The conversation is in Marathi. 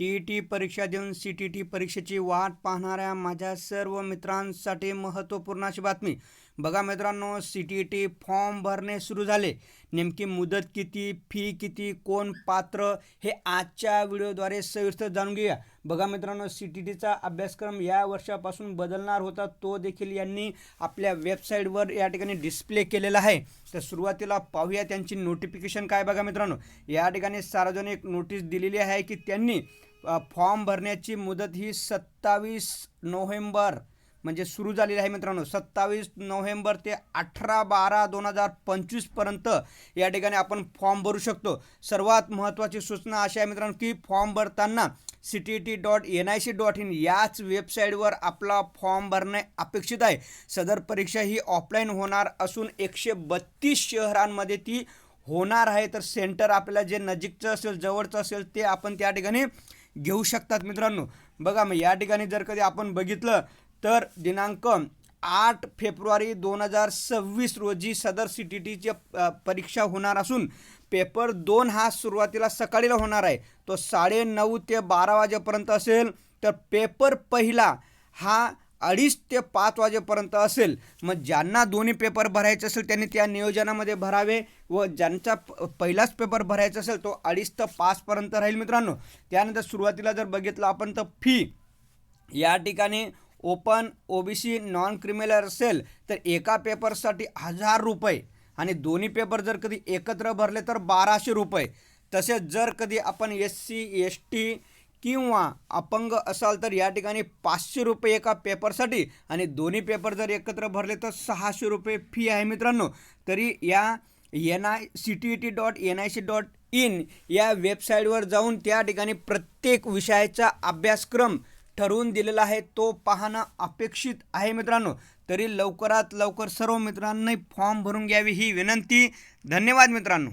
टी ई टी परीक्षा देऊन सी टी टी परीक्षेची वाट पाहणाऱ्या माझ्या सर्व मित्रांसाठी महत्त्वपूर्ण अशी बातमी. बघा मित्रांनो सी टी टी फॉर्म भरणे सुरू झाले. नेमकी मुदत किती फी किती कोण पात्र हे आजच्या व्हिडिओद्वारे सविस्तर जाणून घेऊया. बघा मित्रांनो सी टी टीचा अभ्यासक्रम या वर्षापासून बदलणार होता. तो देखील यांनी आपल्या वेबसाईटवर या ठिकाणी डिस्प्ले केलेला आहे. तर सुरुवातीला पाहूया त्यांची नोटिफिकेशन काय बघा मित्रांनो. या ठिकाणी सार्वजनिक नोटीस दिलेली आहे की त्यांनी फॉर्म भरण्याची मुदत ही सत्तावीस नोव्हेंबर म्हणजे सुरू झालेली आहे मित्रांनो. सत्तावीस नोव्हेंबर ते अठरा बारा दोन हजार पंचवीसपर्यंत या ठिकाणी आपण फॉर्म भरू शकतो. सर्वात महत्त्वाची सूचना अशी आहे मित्रांनो की फॉर्म भरताना C T T dot N I C dot in याच वेबसाईटवर आपला फॉर्म भरणे अपेक्षित आहे. सदर परीक्षा ही ऑफलाईन होणार असून एकशे बत्तीस शहरांमध्ये ती होणार आहे. तर सेंटर आपल्याला जे नजीकचं असेल जवळचं असेल ते आपण त्या ठिकाणी घेऊ शकतात मित्रांनो. बघा मग या ठिकाणी जर कधी आपण बघितलं तर दिनांक आठ फेब्रुवारी दोन हजार सव्वीस रोजी सदर सी टी टीची परीक्षा होणार असून पेपर दोन हा सुरुवातीला सकाळीला होणार आहे. तो साडे नऊ ते बारा वाजेपर्यंत असेल. तर पेपर पहिला हा अडीच ते पाच वाजेपर्यंत असेल मग ज्यांना दोन्ही पेपर भरायचे असेल त्यांनी त्या नियोजनामध्ये भरावे व ज्यांचा प- पहिलाच पेपर भरायचा असेल तो अडीच ते पाचपर्यंत राहील मित्रांनो. त्यानंतर सुरुवातीला जर बघितलं आपण तर फी या ठिकाणी ओपन ओबीसी नॉन क्रिमिनल असेल तर एका पेपरसाठी हजार रुपये आणि दोन्ही पेपर जर कधी एकत्र भरले तर बाराशे रुपये. तसेच जर कधी आपण एस सी एस टी किंवा अपंग असाल तर या ठिकाणी पाचशे रुपये एका पेपरसाठी आणि दोन्ही पेपर जर एकत्र भरले तर सहाशे रुपये फी आहे मित्रांनो. तरी या N I C T T dot N I C dot in या वेबसाईटवर जाऊन त्या ठिकाणी प्रत्येक विषयाचा अभ्यासक्रम ठरवून दिलेला आहे. तो पाहणं अपेक्षित आहे मित्रांनो. तरी लवकरात लवकर सर्व मित्रांनी फॉर्म भरून घ्यावी ही विनंती. धन्यवाद मित्रांनो.